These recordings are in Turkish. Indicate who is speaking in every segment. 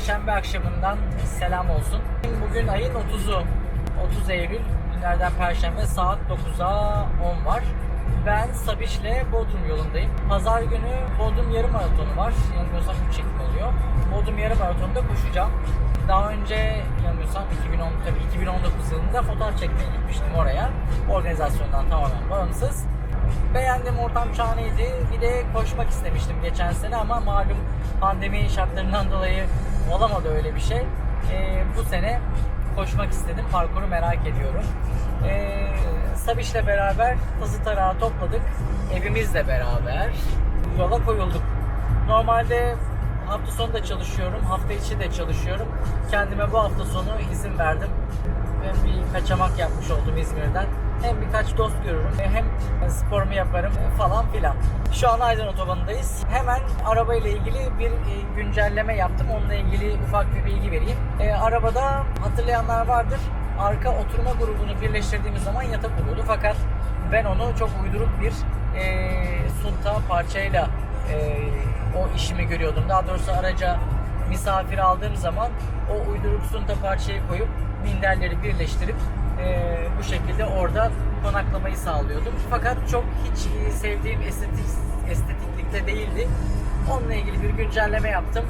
Speaker 1: Perşembe akşamından selam olsun. Bugün ayın 30'u. 30 Eylül günlerden Perşembe saat 9'a 10 var. Ben Sabiş'le Bodrum yolundayım. Pazar günü Bodrum yarım maratonu var. Yanılmıyorsam 3 Ekim oluyor. Bodrum yarım maratonunda koşacağım. Daha önce yanılmıyorsam 2010, tabii 2019 yılında fotoğraf çekmeye gitmiştim oraya. Organizasyondan tamamen bağımsız. Beğendim ortam şahaneydi. Bir de koşmak istemiştim geçen sene ama malum pandemi şartlarından dolayı olamadı öyle bir şey. Ee, bu sene koşmak istedim. Parkuru merak ediyorum. Ee, Sabiş'le beraber tazı tarağı topladık. Evimizle beraber yola koyulduk. Normalde hafta sonu da çalışıyorum. Hafta içi de çalışıyorum. Kendime bu hafta sonu izin verdim. Hem bir kaçamak yapmış oldum İzmir'den. Hem birkaç dost görürüm, hem sporumu yaparım falan filan. Şu an Aydın Otobanı'ndayız. Hemen arabayla ilgili bir e, güncelleme yaptım. Onunla ilgili ufak bir bilgi vereyim. E, arabada hatırlayanlar vardır. Arka oturma grubunu birleştirdiğimiz zaman yatak oluyordu. Fakat ben onu çok uyduruk bir e, sunta parçayla e, o işimi görüyordum. Daha doğrusu araca misafir aldığım zaman o uyduruk sunta parçayı koyup minderleri birleştirip e, bu şekilde orada konaklamayı sağlıyordum. Fakat çok hiç e, sevdiğim estetik estetiklikte değildi. Onunla ilgili bir güncelleme yaptım.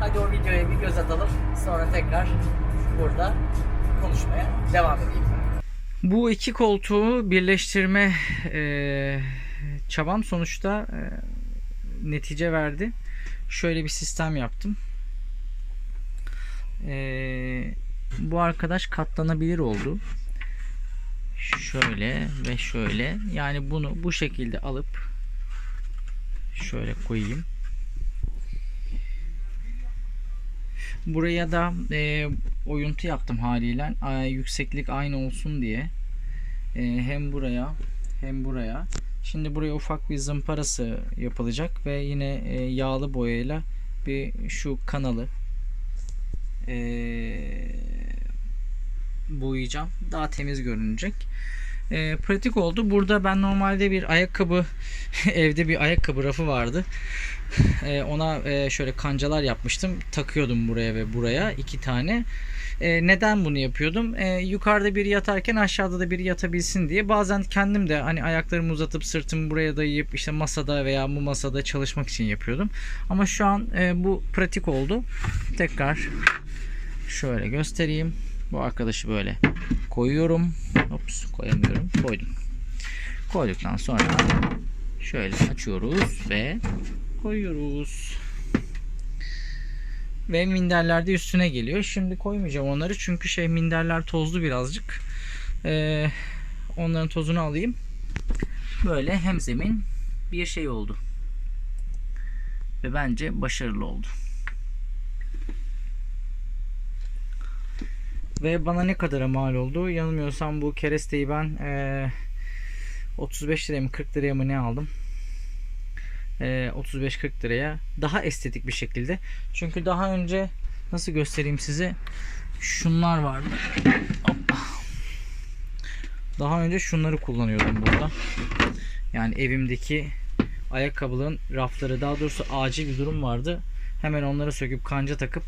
Speaker 1: Hadi o videoya bir göz atalım. Sonra tekrar burada konuşmaya devam edeyim. Bu iki koltuğu birleştirme e, çabam sonuçta e, netice verdi. Şöyle bir sistem yaptım. E, bu arkadaş katlanabilir oldu. Şöyle ve şöyle. Yani bunu bu şekilde alıp şöyle koyayım. Buraya da e, oyuntu yaptım haliyle. A, yükseklik aynı olsun diye. E, hem buraya hem buraya. Şimdi buraya ufak bir zımparası yapılacak ve yine e, yağlı boyayla bir şu kanalı e, boyayacağım. Daha temiz görünecek. E, pratik oldu. Burada ben normalde bir ayakkabı evde bir ayakkabı rafı vardı. E, ona e, şöyle kancalar yapmıştım. Takıyordum buraya ve buraya iki tane. E, neden bunu yapıyordum? E, yukarıda biri yatarken aşağıda da biri yatabilsin diye. Bazen kendim de hani ayaklarımı uzatıp sırtımı buraya dayayıp işte masada veya bu masada çalışmak için yapıyordum. Ama şu an e, bu pratik oldu. Tekrar şöyle göstereyim. Bu arkadaşı böyle koyuyorum. Ops koyamıyorum. Koydum. Koyduktan sonra şöyle açıyoruz ve koyuyoruz. Ve minderler de üstüne geliyor. Şimdi koymayacağım onları çünkü şey minderler tozlu birazcık. Ee, onların tozunu alayım. Böyle hem zemin bir şey oldu. Ve bence başarılı oldu. Ve bana ne kadara mal oldu? Yanılmıyorsam bu keresteyi ben e, 35 liraya mı 40 liraya mı ne aldım? E, 35-40 liraya daha estetik bir şekilde. Çünkü daha önce nasıl göstereyim size? Şunlar vardı. Hoppa. Daha önce şunları kullanıyordum burada. Yani evimdeki ayakkabılığın rafları daha doğrusu acil bir durum vardı. Hemen onları söküp kanca takıp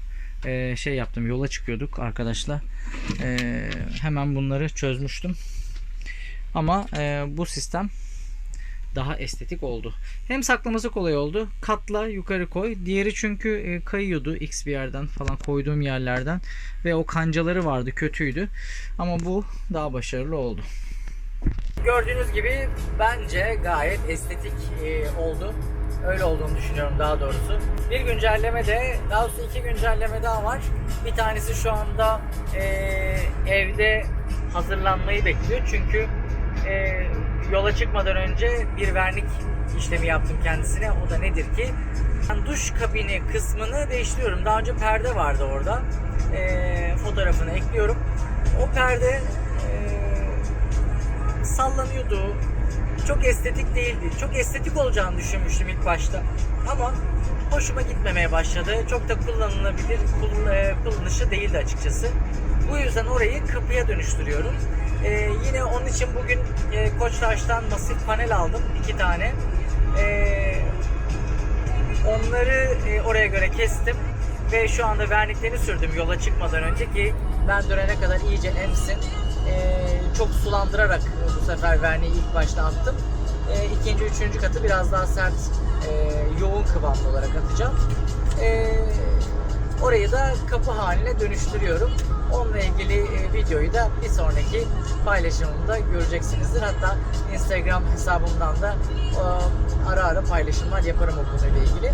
Speaker 1: e, şey yaptım yola çıkıyorduk arkadaşlar e, hemen bunları çözmüştüm. Ama e, bu sistem daha estetik oldu. Hem saklaması kolay oldu. Katla yukarı koy. Diğeri çünkü e, kayıyordu x bir yerden falan koyduğum yerlerden. Ve o kancaları vardı kötüydü. Ama bu daha başarılı oldu. Gördüğünüz gibi bence gayet estetik e, oldu Öyle olduğunu düşünüyorum daha doğrusu. Bir güncelleme de, daha doğrusu iki güncelleme daha var. Bir tanesi şu anda e, evde hazırlanmayı bekliyor. Çünkü e, yola çıkmadan önce bir vernik işlemi yaptım kendisine. O da nedir ki? Ben duş kabini kısmını değiştiriyorum. Daha önce perde vardı orada. E, fotoğrafını ekliyorum. O perde e, sallanıyordu çok estetik değildi. Çok estetik olacağını düşünmüştüm ilk başta. Ama hoşuma gitmemeye başladı. Çok da kullanılabilir, kullanışı değildi açıkçası. Bu yüzden orayı kapıya dönüştürüyorum. Ee, yine onun için bugün e, Koçtaş'tan masif panel aldım. iki tane. Ee, onları e, oraya göre kestim. Ve şu anda verniklerini sürdüm yola çıkmadan önce ki ben dönene kadar iyice emsin. Ee, çok sulandırarak bu sefer verniği ilk başta attım. Ee, ikinci, üçüncü katı biraz daha sert, e, yoğun kıvamlı olarak atacağım. Ee, orayı da kapı haline dönüştürüyorum. Onunla ilgili e, videoyu da bir sonraki paylaşımımda göreceksinizdir. Hatta Instagram hesabımdan da e, ara ara paylaşımlar yaparım o konuyla ilgili.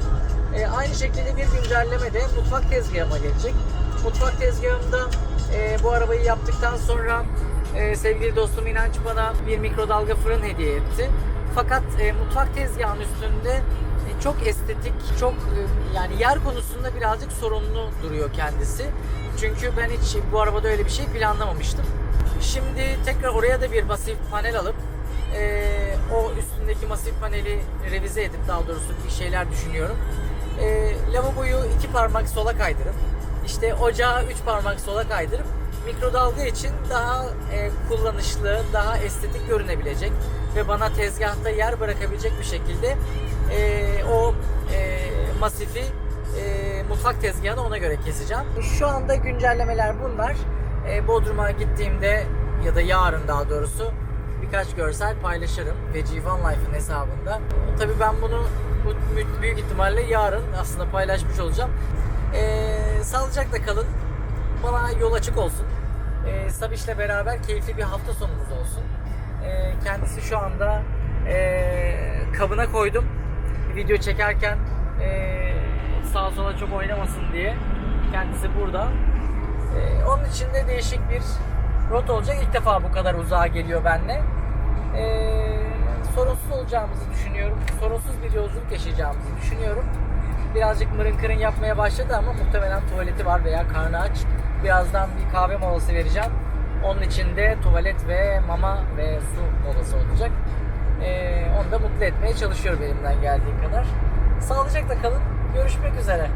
Speaker 1: E, aynı şekilde bir güncelleme de mutfak tezgahıma gelecek. Mutfak tezgahımda e, bu arabayı yaptıktan sonra e, sevgili dostum İnanç bana bir mikrodalga fırın hediye etti. Fakat e, mutfak tezgahının üstünde e, çok estetik, çok e, yani yer konusunda birazcık sorunlu duruyor kendisi. Çünkü ben hiç bu arabada öyle bir şey planlamamıştım. Şimdi tekrar oraya da bir masif panel alıp e, o üstündeki masif paneli revize edip daha doğrusu bir şeyler düşünüyorum. E, lavaboyu iki parmak sola kaydırıp işte ocağı üç parmak sola kaydırıp mikrodalga için daha e, kullanışlı, daha estetik görünebilecek ve bana tezgahta yer bırakabilecek bir şekilde e, o e, masifi e, mutfak tezgahını ona göre keseceğim. Şu anda güncellemeler bunlar. E, Bodrum'a gittiğimde ya da yarın daha doğrusu birkaç görsel paylaşırım ve G1 Life'ın hesabında. Tabii ben bunu bu- büyük ihtimalle yarın aslında paylaşmış olacağım. E, sağlıcakla kalın. Bana yol açık olsun. E, Sabiş'le beraber keyifli bir hafta sonumuz olsun. E, kendisi şu anda e, kabına koydum. Video çekerken e, sağa sola çok oynamasın diye. Kendisi burada. E, onun için de değişik bir rota olacak. İlk defa bu kadar uzağa geliyor benimle. E, sorunsuz olacağımızı düşünüyorum. Sorunsuz bir yolculuk yaşayacağımızı düşünüyorum. Birazcık mırın kırın yapmaya başladı ama muhtemelen tuvaleti var veya karnı aç. Birazdan bir kahve molası vereceğim. Onun için de tuvalet ve mama ve su molası olacak. Ee, onu da mutlu etmeye çalışıyorum elimden geldiği kadar. Sağlıcakla kalın. Görüşmek üzere.